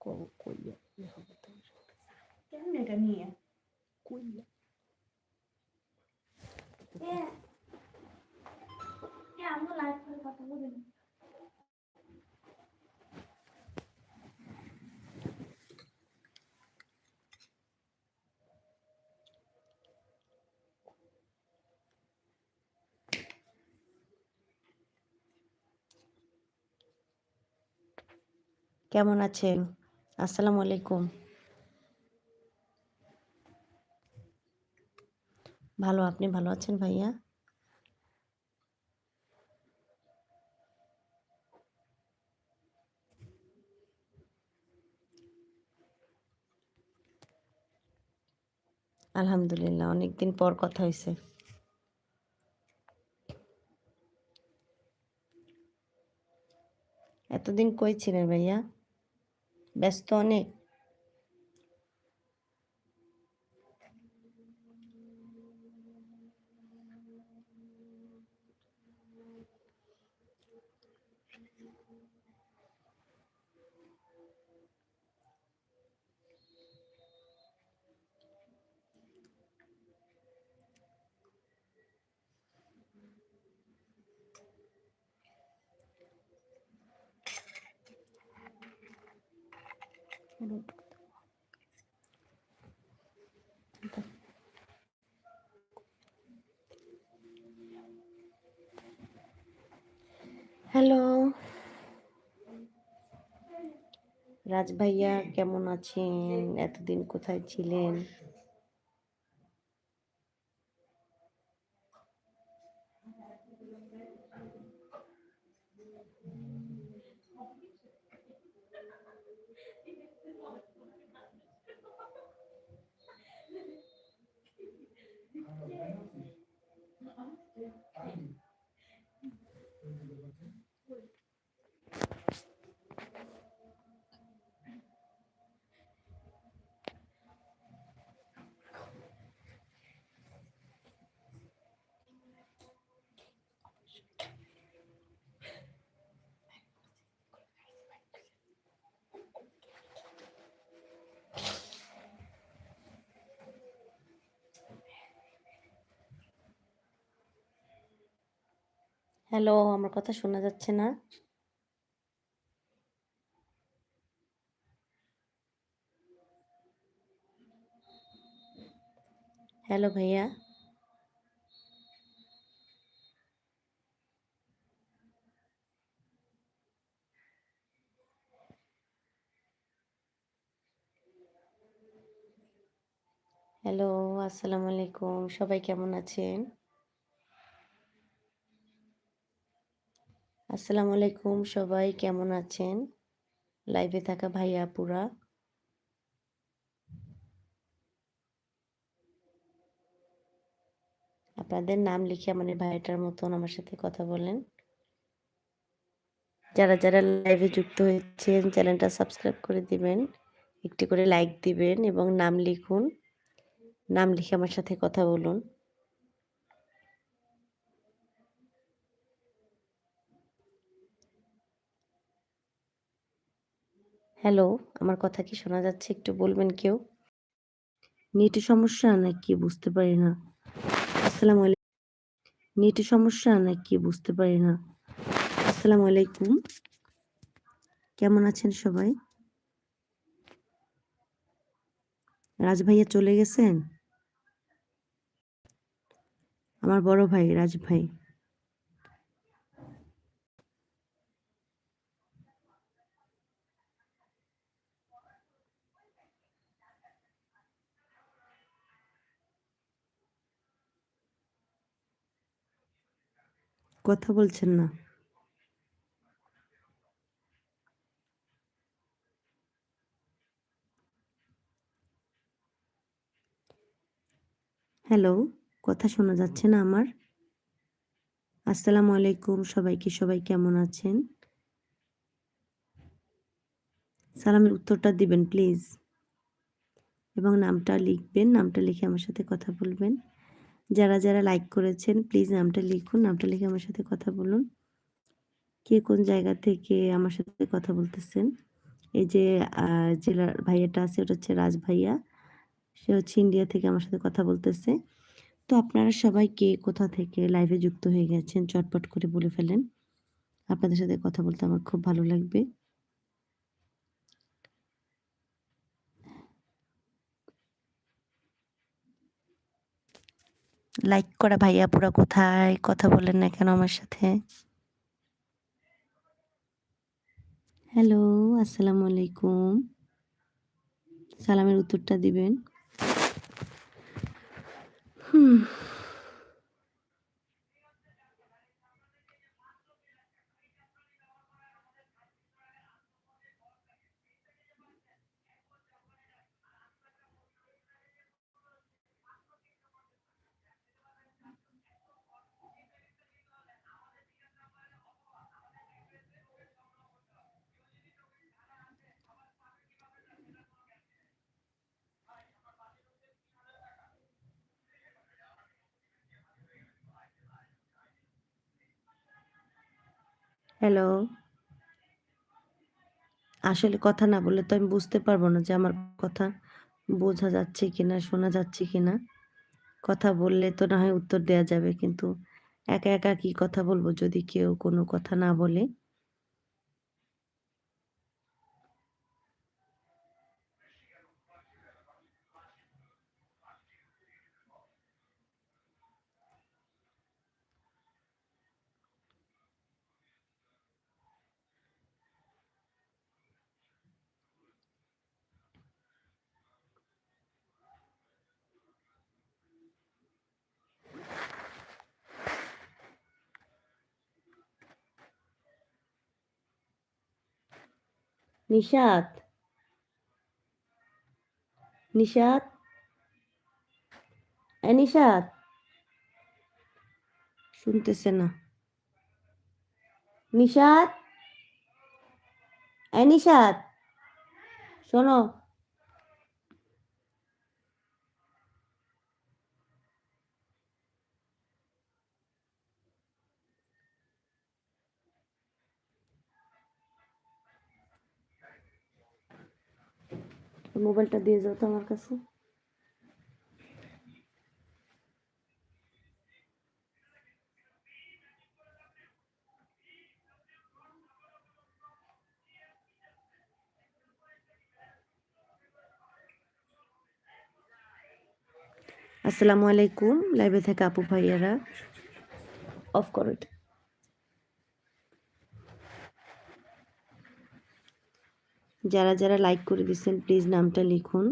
ক- কইয়া কি হবে তো? কেমন এটা নিয়ে কইয়া এ এ আমরা লাইভ করে কথা বলি কেমন আছেন? আসসালামু আলাইকুম। ভালো, আপনি ভালো আছেন ভাইয়া? আলহামদুলিল্লাহ, অনেকদিন পর কথা হয়েছে এতদিন কই ছিলেন ভাইয়া? ব্যস্ত অনেক হ্যালো। রাজ ভাইয়া কেমন আছেন? এতদিন কোথায় ছিলেন? হ্যালো আমার কথা শোনা যাচ্ছে না। হ্যালো ভাইয়া। হ্যালো আসসালামু আলাইকুম। সবাই কেমন আছেন? আসসালামু আলাইকুম সবাই, কেমন আছেন? লাইভে থাকা ভাইয়া আপুরা। আপনাদের নাম লিখে আমার ভাইটার মতন আমার সাথে কথা বলেন। যারা যারা লাইভে যুক্ত হয়েছেন, চ্যানেলটা সাবস্ক্রাইব করে দিবেন, একটি করে লাইক দিবেন এবং নাম লিখুন। নাম লিখে আমার সাথে কথা বলুন। হ্যালো, আমার কথা কি শোনা যাচ্ছে? একটু বলবেন কেউ? নেটের সমস্যা নাকি বুঝতে পারি না। আসসালামু আলাইকুম নেটের সমস্যা নাকি বুঝতে পারি না। আসসালামু আলাইকুম। কেমন আছেন সবাই? রাজ ভাইয়া চলে গেছেন? আমার বড় ভাই রাজ ভাই। কথা বলছেন না। হ্যালো কথা শোনা যাচ্ছে না আমার? আসসালামু আলাইকুম, সবাইকে, সবাই কেমন আছেন? সালামের উত্তরটা দিবেন প্লিজ এবং নামটা লিখবেন, নামটা লিখে আমার সাথে কথা বলবেন। যারা যারা লাইক করেছেন প্লিজ নামটা লিখুন। নামটা লিখে আমার সাথে কথা বলুন। কে কোন জায়গা থেকে আমার সাথে কথা বলতেছেন? এই যে জেলার ভাইয়াটা আছে, ওটা হচ্ছে রাজ ভাইয়া। সে হচ্ছে ইন্ডিয়া থেকে আমার সাথে কথা বলতেছে। তো আপনারা সবাই কে কোথা থেকে লাইভে যুক্ত হয়ে গেছেন, চটপট করে বলে ফেলেন। আপনাদের সাথে কথা বলতে আমার খুব ভালো লাগবে। লাইক করা ভাইয়া পুরা কোথায়? কথা বলেন না কেন আমার সাথে? হ্যালো আসসালামু আলাইকুম। সালামের উত্তরটা দিবেন। হুম। হ্যালো। আসলে কথা না বললে তো আমি বুঝতে পারব না যে আমার কথা বোঝা যাচ্ছে কিনা, শোনা যাচ্ছে কিনা। কথা বললে তো না হয় উত্তর দেওয়া যাবে, কিন্তু একা একা কি কথা বলব যদি কেউ কোনো কথা না বলে? নিশাত। নিশাত? নিশাত। শুনতেছে না। নিশাত? নিশাত? শোনো। মোবাইলটা দিয়ে যাও তো আমার কাছে। আসসালামু আলাইকুম, লাইভে থেকে আপু ভাইয়ারা। অফ করো এটা। যারা যারা লাইক করে দিচ্ছেন প্লিজ নামটা লিখুন।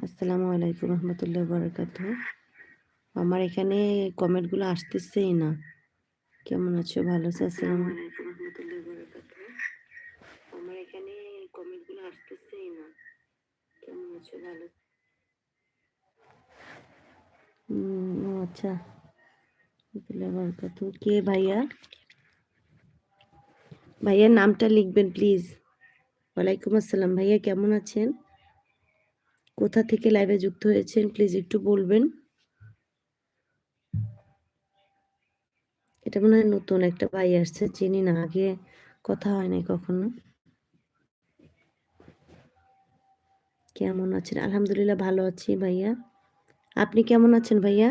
আসসালামু আলাইকুম রহমতুল্লাহ বারাকাত আমার এখানে কমেন্টগুলো আসতেছেই না। কেমন আছো? ভালো আছো? আসসালামু আলাইকুম। রহমতুল্লাহ বারাকাত আমার এখানে কমেন্টগুলো আসতেছেই না। কেমন আছো? ভালো ও আচ্ছা। বারাকাত কে ভাইয়া? ভাইয়ার নামটা লিখবেন প্লিজ। ওয়ালাইকুম আসসালাম। ভাইয়া কেমন আছেন? কোথা থেকে লাইভে যুক্ত হয়েছেন প্লিজ একটু বলবেন। এটা মনে হয় নতুন, একটা ভাই আসছে, চিনি না, আগে কথা হয় নাই কখনো। কেমন আছেন? আলহামদুলিল্লাহ ভালো আছি ভাইয়া। আপনি কেমন আছেন ভাইয়া?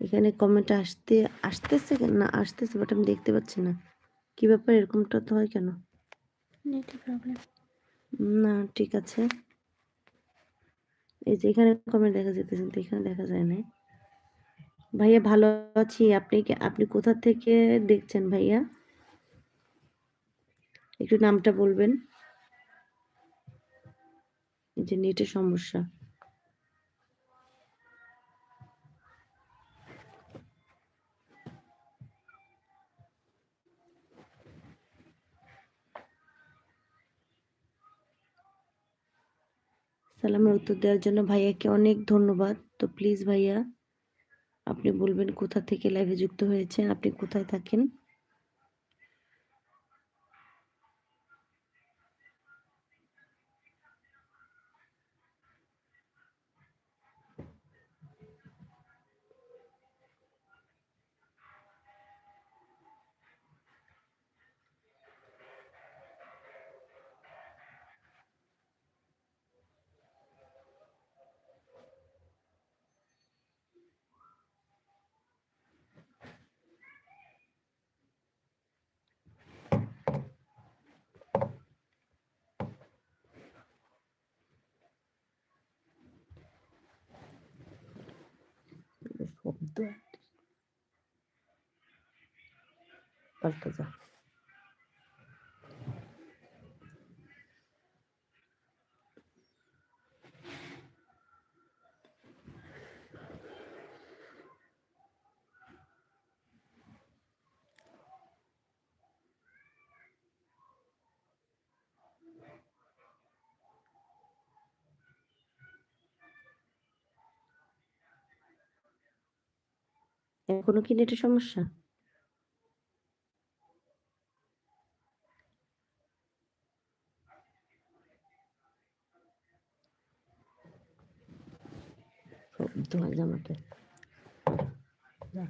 এখানে কমেন্ট আসতে, আসতেছে? না, আসতেছে বাট আমি দেখতে পাচ্ছি না। কি ব্যাপার এরকমটা তো হয় কেন? নেটের প্রবলেম না ঠিক আছে। এই যে এখানে কমেন্ট দেখা যেতেছে কিন্তু এখানে দেখা যায় না ভাইয়া ভালো আছি আপনি কি আপনি কোথা থেকে দেখছেন ভাইয়া? একটু নামটা বলবেন। এই যে নেটের সমস্যা। সালামের উত্তর দেওয়ার জন্য ভাইয়াকে অনেক ধন্যবাদ। তো প্লিজ ভাইয়া, আপনি বলবেন কোথা থেকে লাইভে যুক্ত হয়েছেন, আপনি কোথায় থাকেন? habituales. Baltasar. এখনও কি নেটের সমস্যা? হয় জামাতে যা।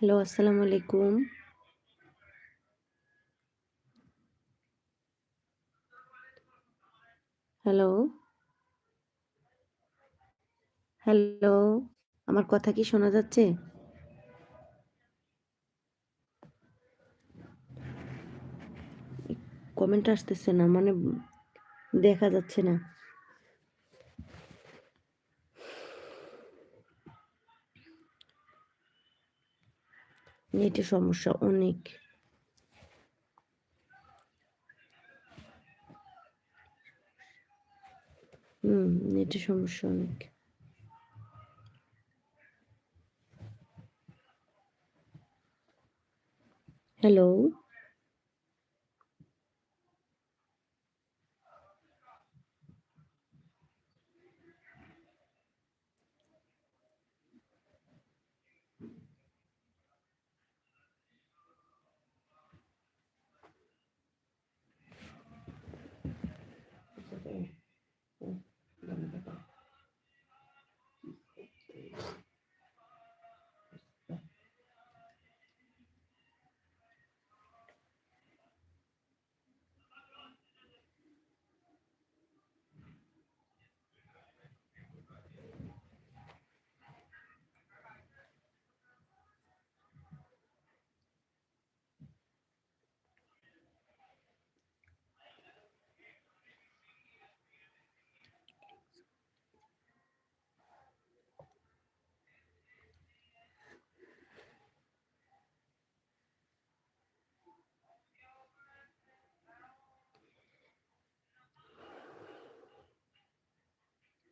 হ্যালো, আসসালামু আলাইকুম। হ্যালো। হ্যালো, আমার কথা কি শোনা যাচ্ছে? কমেন্ট আসতেছে না মানে দেখা যাচ্ছে না। নেটের সমস্যা অনেক। হুম নেটের সমস্যা অনেক। হ্যালো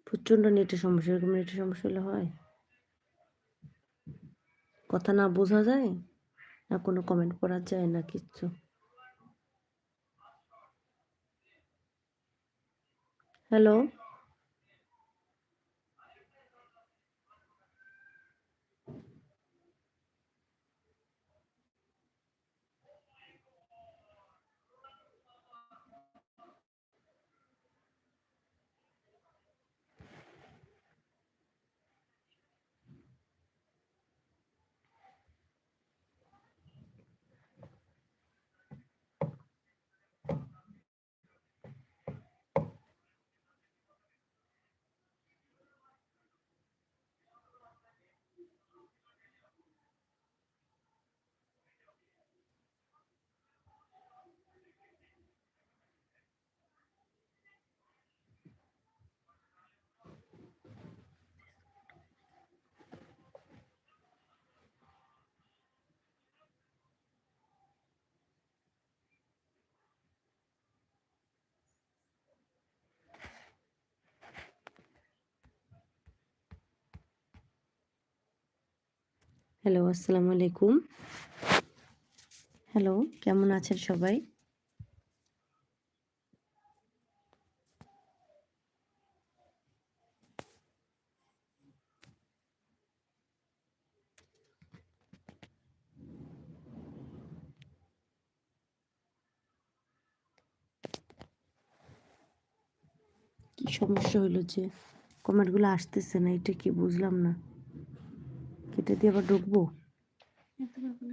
প্রচণ্ড নেটের সমস্যা, এরকম নেটের সমস্যা হলে হয়? কথা না বোঝা যায়? না কোনো কমেন্ট পড়া যায় না কিচ্ছু? হ্যালো হ্যালো, আসসালামু আলাইকুম। হ্যালো, কেমন আছেন সবাই? সমস্যা হলো যে? কমেন্টগুলো আসতেছে না, এটা কি বুঝলাম না। কেটে দিয়ে আবার ঢুকবো?